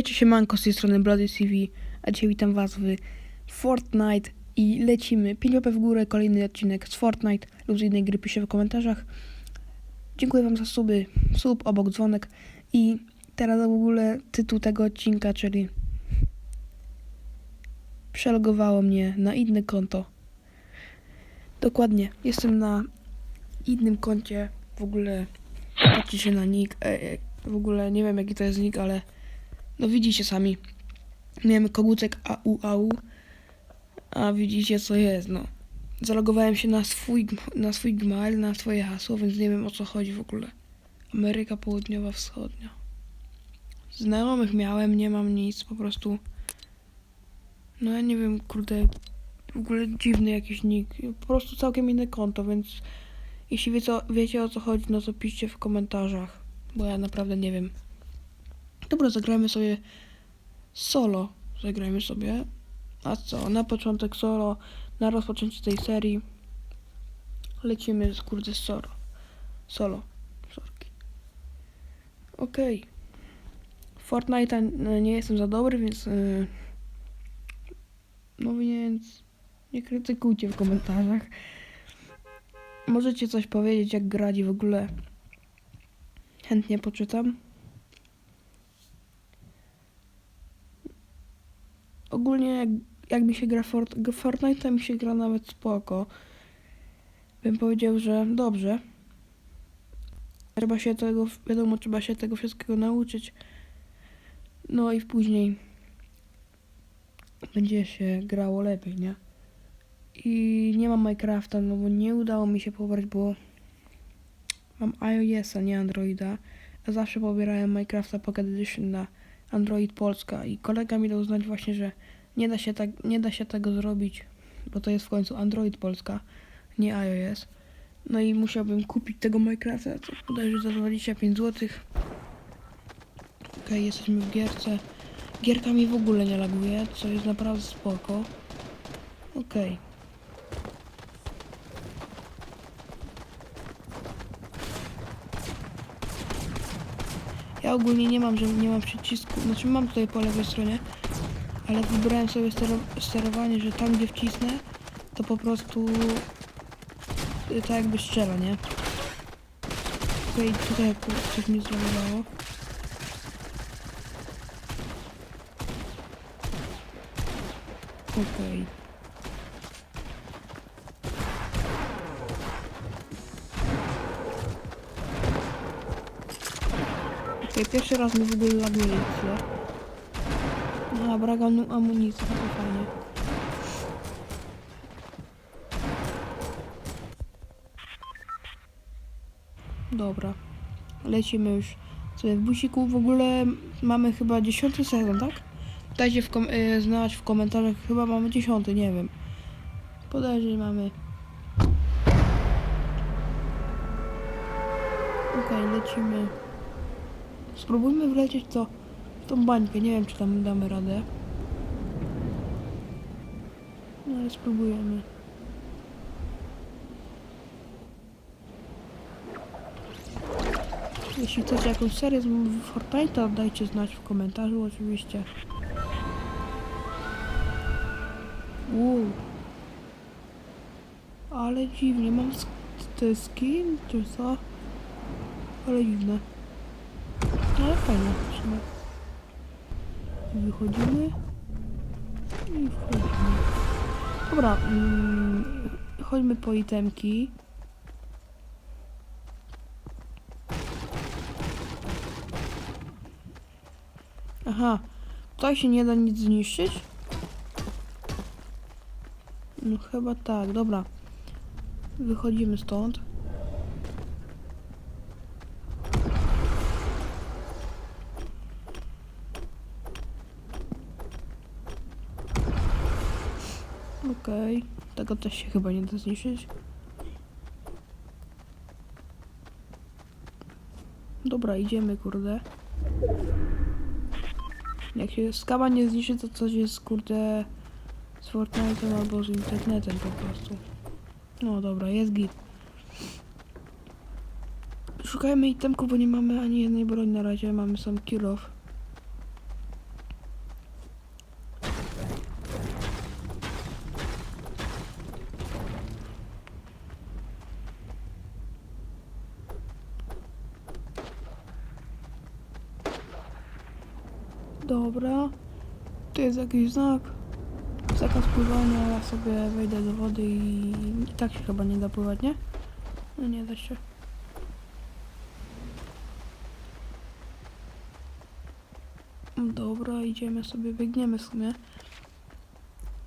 Hejcie siemanko, z tej strony Bloody TV, a dzisiaj witam was w Fortnite i lecimy. 5 łapek w górę, kolejny odcinek z Fortnite lub z innej gry piszcie w komentarzach. Dziękuję wam za suby, sub obok dzwonek i teraz w ogóle tytuł tego odcinka, czyli przelogowało mnie na inne konto. Dokładnie, jestem na innym koncie, w ogóle patrzcie się na nick, e, e, w ogóle nie wiem jaki to jest nick, ale no widzicie sami. Miałem kogutek AUAU, a widzicie co jest, no. Zalogowałem się na swój, na swój gmail, na swoje hasło, więc nie wiem o co chodzi w ogóle. Ameryka Południowa Wschodnia. Znajomych miałem, nie mam nic, po prostu... No ja nie wiem, kurde, w ogóle dziwny jakiś nick. Po prostu całkiem inne konto, więc jeśli wie co, wiecie o co chodzi, no to piszcie w komentarzach, bo ja naprawdę nie wiem. Dobra, zagrajmy sobie solo. Zagrajmy sobie. A co? Na początek solo, na rozpoczęcie tej serii lecimy z kurde solo. Solo. Sorki. Okej. Fortnite e, nie jestem za dobry, więc yy, no więc nie krytykujcie w komentarzach. Możecie coś powiedzieć jak grać i w ogóle chętnie poczytam. Ogólnie jak, jak mi się gra Fort, Fortnite, to mi się gra nawet spoko. Bym powiedział, że dobrze. Trzeba się tego, wiadomo, trzeba się tego wszystkiego nauczyć. No i później będzie się grało lepiej, nie? I nie mam Minecrafta, no bo nie udało mi się pobrać, bo mam iOS-a, nie Androida. A zawsze pobierałem Minecrafta Pocket Edition na Android Polska i kolega mi dał znać właśnie, że nie da się, tak, nie da się tego zrobić, bo to jest w końcu Android Polska, nie iOS. No i musiałbym kupić tego Minecrafta, co bodajże za 25 zł. Okej, jesteśmy w gierce. Gierka mi w ogóle nie laguje, co jest naprawdę spoko. Okej. Ja ogólnie nie mam, że nie mam przycisku, znaczy mam tutaj po lewej stronie, ale wybrałem sobie stero, sterowanie, że tam gdzie wcisnę, to po prostu y, tak jakby strzela, nie? Tutaj akurat coś mi zlagowało. Okej. Okej, pierwszy raz mi w ogóle laguje chwilę. No, anu- amunicji, to fajnie. Dobra. Lecimy już sobie w busiku. W ogóle mamy chyba 10 sezon, tak? Dajcie w y, znać w komentarzach. Chyba mamy 10, nie wiem. Podejrzej mamy. Okej, lecimy. Spróbujmy wlecieć to w tą bańkę. Nie wiem, czy tam damy radę. No ale spróbujemy. Jeśli chcecie jakąś serię z Fortnite'a, dajcie znać w komentarzu oczywiście. Wow. Ale dziwnie, mam sk- skin czy co? Ale dziwne. No, Ale fajnie. Zobaczymy. Wychodzimy. I wchodzimy. Dobra. Mm, chodźmy po itemki. Aha. Tutaj się nie da nic zniszczyć? No chyba tak, dobra. Wychodzimy stąd. Okej, tego też się chyba nie da zniszczyć. Dobra, idziemy, kurde. Jak się skaba nie zniszczy, to coś jest, kurde, z Fortnite'em albo z internetem po prostu. No dobra, jest git. Szukajmy itemku, bo nie mamy ani jednej broni na razie, mamy sam kill off. Dobra. Tu jest jakiś znak. Zakaz pływania, ja sobie wejdę do wody i, i tak się chyba nie da pływać, nie? No nie da się. Dobra, idziemy sobie, biegniemy w sumie.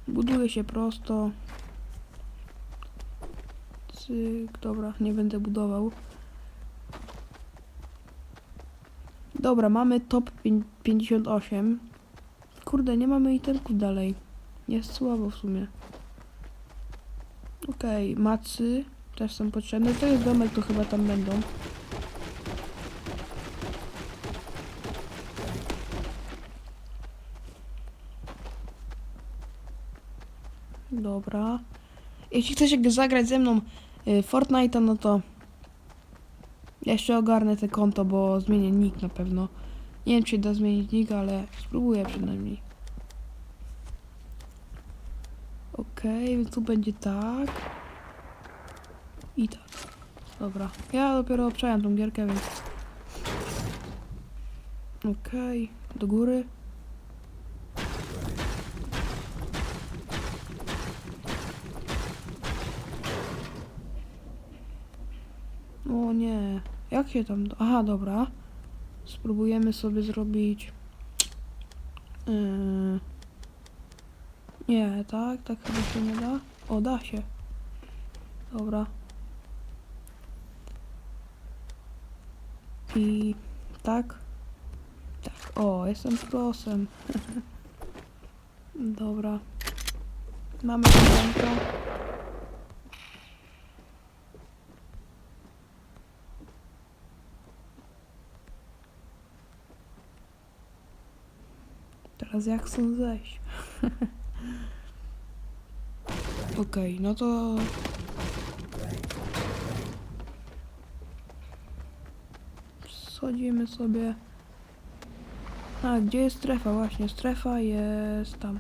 Buduje się prosto. Cyk, dobra, nie będę budował. Dobra, mamy top pię- 58. Kurde, nie mamy iterków dalej. Jest słabo w sumie. Okej, macy też są potrzebne. To jest domek, to chyba tam będą. Dobra. Jeśli chcecie zagrać ze mną y, Fortnite'a, no to ja jeszcze ogarnę te konto, bo zmienię nick na pewno. Nie wiem, czy da zmienić nick, ale spróbuję przynajmniej. Okej, więc tu będzie tak. I tak. Dobra. Ja dopiero obczałem tą gierkę, więc... Okej, do góry. O nie. Jak się tam... Aha, dobra. Spróbujemy sobie zrobić... Yy... Nie, tak? Tak chyba się nie da? O, da się. Dobra. I... Tak? Tak. O, jestem prosem. Dobra. Mamy to. Teraz jak chcą zejść? Okej, no to... Schodzimy sobie... A, gdzie jest strefa? Właśnie, strefa jest tam.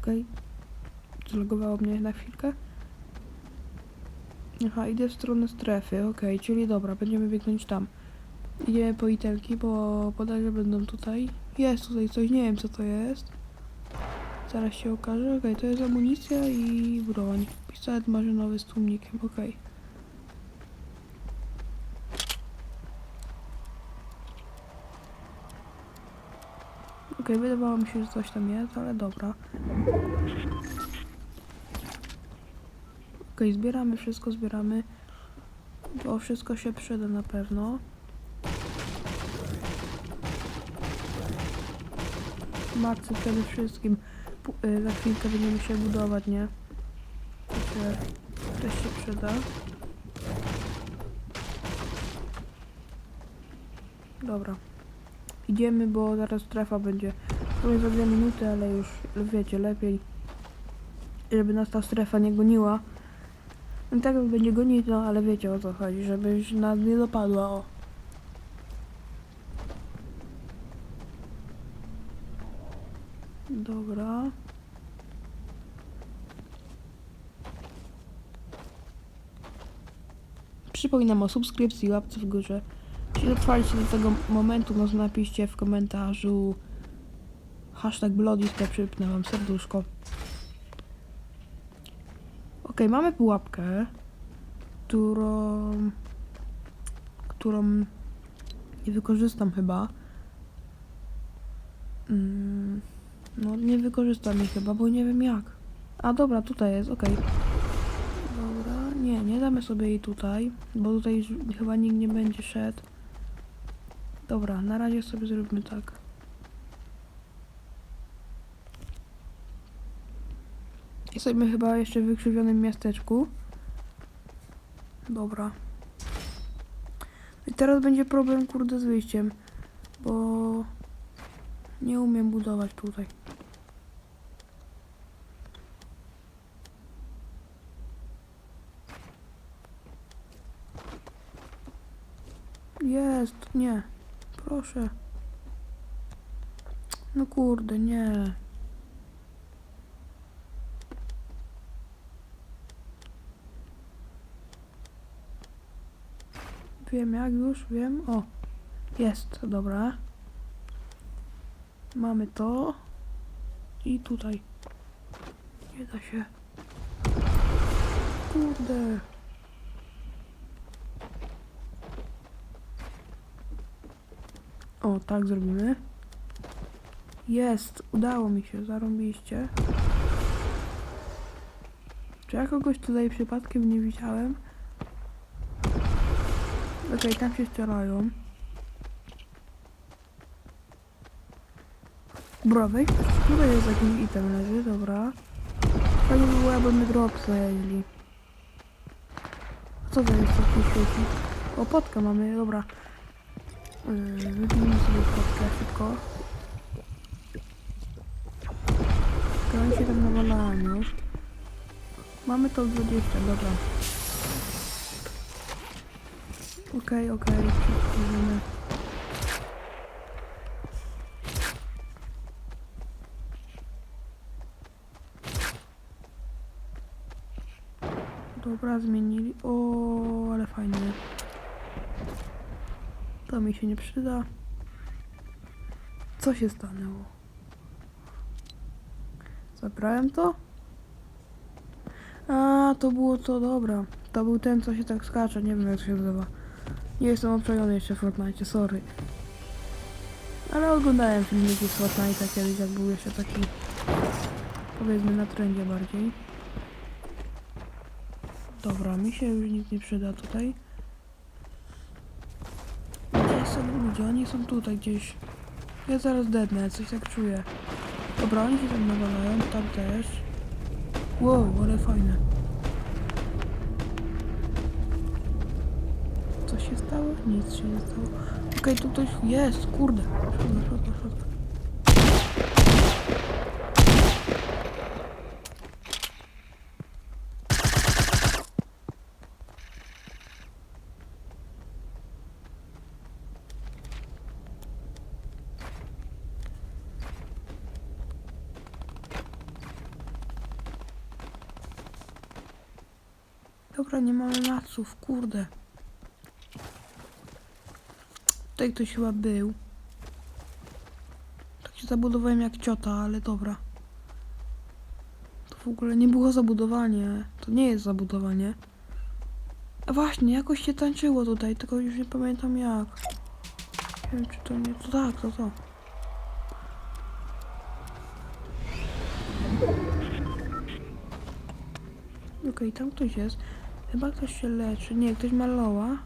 Okej. Zlogowało mnie na chwilkę. Aha, idę w stronę strefy, okej, czyli dobra, będziemy biegnąć tam. Idziemy po itelki, bo bodajże będą tutaj. Jest tutaj coś, nie wiem co to jest. Zaraz się okaże. Okej, to jest amunicja i broń. Pistolet marzynowy z tłumnikiem, okej. Okej, wydawało mi się, że coś tam jest, ale dobra. Okej, zbieramy wszystko, zbieramy. Bo wszystko się przyda na pewno. Macy przede wszystkim. Pu- y, Za chwilkę będziemy się budować, nie? To się, się przyda. Dobra. Idziemy, bo zaraz strefa będzie. Powiem za dwie minuty, ale już wiecie, lepiej. Żeby nas ta strefa nie goniła. I tak będzie gonić, no ale wiecie o co chodzi, żebyś nas nie dopadła, o. Dobra. Przypominam o subskrypcji i łapce w górze. Jeśli dotrwaliście do tego momentu, no to napiszcie w komentarzu hashtag Bloodiste, przypnę wam serduszko. Okej, mamy pułapkę, którą... którą nie wykorzystam chyba. Mm, no nie wykorzystam jej chyba, bo nie wiem jak. A dobra, tutaj jest, okej. Dobra, nie, nie damy sobie jej tutaj, bo tutaj chyba nikt nie będzie szedł. Dobra, na razie sobie zróbmy tak. Jesteśmy chyba jeszcze w wykrzywionym miasteczku. Dobra. I teraz będzie problem, kurde, z wyjściem. Bo nie umiem budować tutaj. Jest, nie. Proszę. No kurde, nie. Wiem jak już, wiem. O, jest, dobra. Mamy to. I tutaj. Nie da się. Kurde. O, tak zrobimy. Jest, udało mi się, zarąbiście. Czy ja kogoś tutaj przypadkiem nie widziałem? Okej, tam się strzelają. Dobra, weź, tutaj jest jakiś item leży, dobra. Fajnie by było, jakby my drop. A co to jest, tu świeci? O, potkę mamy, dobra. Yy, Wybijmy sobie potkę szybko. Trochę się tam nawalałem już. Mamy to 20, dobra. Okej, okej, przechodzimy. Dobra, zmienili. O, ale fajnie. To mi się nie przyda. Co się stanęło? Zabrałem to? A, to było to, dobra. To był ten, co się tak skacze, nie wiem jak to się nazywa. Nie jestem obczajony jeszcze w Fortnite, sorry. Ale oglądałem filmiki z Fortnite'a kiedyś, jak był jeszcze taki, powiedzmy, na trendzie bardziej. Dobra, mi się już nic nie przyda tutaj. Gdzie są ludzie? Oni są tutaj gdzieś. Ja zaraz dednę, coś tak czuję. Dobra, oni się tam nawalają, tam też. Wow, ale fajne. Co się stało? Nic się nie stało. Okej, tu ktoś jest, kurde. Szkoda, szkoda, szkoda. Dobra, nie mamy maców, kurde. Tutaj ktoś chyba był. Tak się zabudowałem jak ciota, ale dobra. To w ogóle nie było zabudowanie. To nie jest zabudowanie. A właśnie, jakoś się tańczyło tutaj, tylko już nie pamiętam jak. Nie wiem, czy to nie... To tak, to to. Okej, tam ktoś jest. Chyba ktoś się leczy. Nie, ktoś maloła.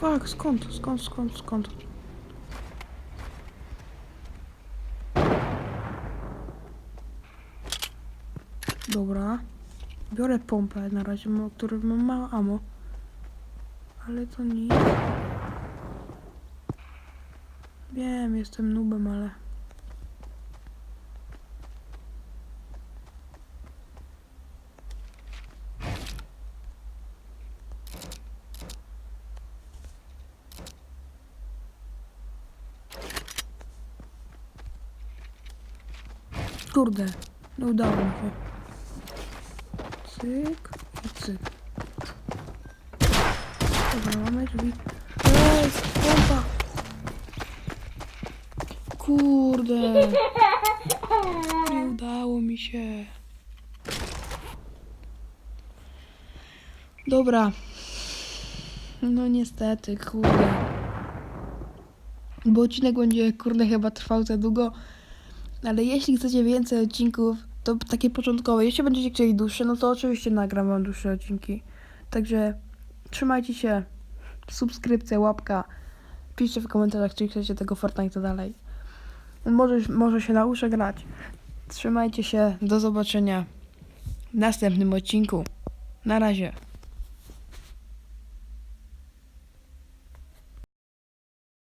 Fuck, skąd, skąd, skąd, skąd? Dobra. Biorę pompę na razie, który mam mało ammo. Ale to nic. Wiem, jestem nubem, ale... Kurde, nie udało mi się. Cyk i cyk. Dobra, mamy drzwi. Ej, pompa! Kurde. Nie udało mi się. Dobra. No niestety, kurde. Bo odcinek będzie, kurde, chyba trwał za długo. Ale jeśli chcecie więcej odcinków, to takie początkowe. Jeśli będziecie chcieli dłuższe, no to oczywiście nagram wam dłuższe odcinki. Także trzymajcie się. Subskrypcja, łapka. Piszcie w komentarzach, czy chcecie tego Fortnite'a dalej. Może, może się nauczę grać. Trzymajcie się. Do zobaczenia w następnym odcinku. Na razie.